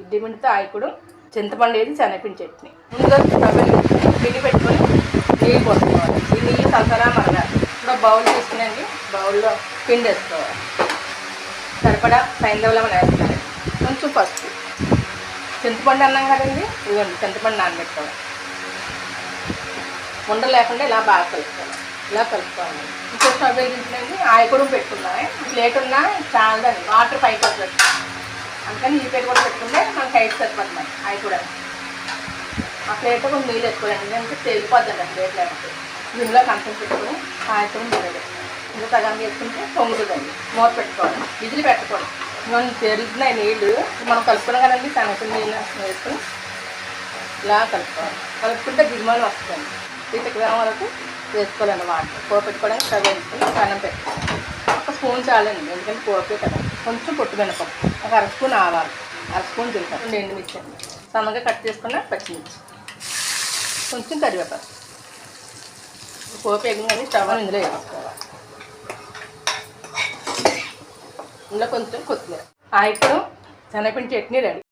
ఇడ్లీ పిండితో ఆయకుడు చింతపండు వేసి శనగపిండి చట్నీ. ముందుగా పిండి పెట్టుకొని నెయ్యి పోసుకోవాలి. ఈ నెయ్యి సలసలా మరగాలి. ఇప్పుడు బౌల్ తీసుకునండి బౌల్లో పిండి వేసుకోవాలి. సరిపడా సైంధవలం వేస్తాను కొంచెం పసుపు. చింతపండు అన్నాం కదండి ఇదిగోండి చింతపండు నానబెట్టుకోవాలి. ఉండ లేకుండా ఇలా బాగా కలుపుకోవాలి. ఇలా కలుపుకోవాలి. ఇంకో స్టవ్ వెలిగించండి ఆయకుడు పెట్టుకున్నాను ప్లేట్ ఉన్నా చాలా వాటర్ పైకి వస్తుంది అందుకని ఈ ప్లేట్ కూడా పెట్టుకుంటే మనకి హైట్ సరిపోతుంది ఆయకుడ ఆ ప్లేట్ కొంచెం నీళ్ళు ఎక్కువండి ఎందుకంటే తేలిపోద్దండి ఆ ప్లేట్ లేకపోతే దీనిలో కంచం పెట్టుకుని ఆయకుడు నీళ్ళు ఇంకా సగం వేసుకుంటే పొంగుతుందండి. మూత పెట్టుకోవాలి విజిలి పెట్టుకోవాలి మనం తెరుతున్నాయి నీళ్ళు మనం కలుపుకున్నాం కదండి శనగపిండి నీళ్ళు వేసుకుని ఇలా కలుపుకోవాలి. కలుపుకుంటే గిరిమాలు వస్తుంది. ఇటుక వరకు వేసుకోవాలండి వాటర్. పోపు పెట్టుకోవడానికి వేసుకుని అన్నం పెట్టుకోవాలి. స్పూన్ చాలండి ఎందుకంటే పోపే కదా. కొంచెం పొట్టు మినపప్పు ఒక అర స్పూన్ ఆవాలు. అర స్పూన్ జీలకర్ర. రెండు ఎండుమిర్చి. అండి సన్నగా కట్ చేసుకున్న పచ్చిమిర్చి. కొంచెం కరివేపాకు. పోపు ఎగిన స్టవ్ ఇందులో వేసుకోవాలి. ఇందులో కొంచెం కొత్తిమీర. ఆ ఇప్పుడు శనగపిండి చట్నీ రెడీ.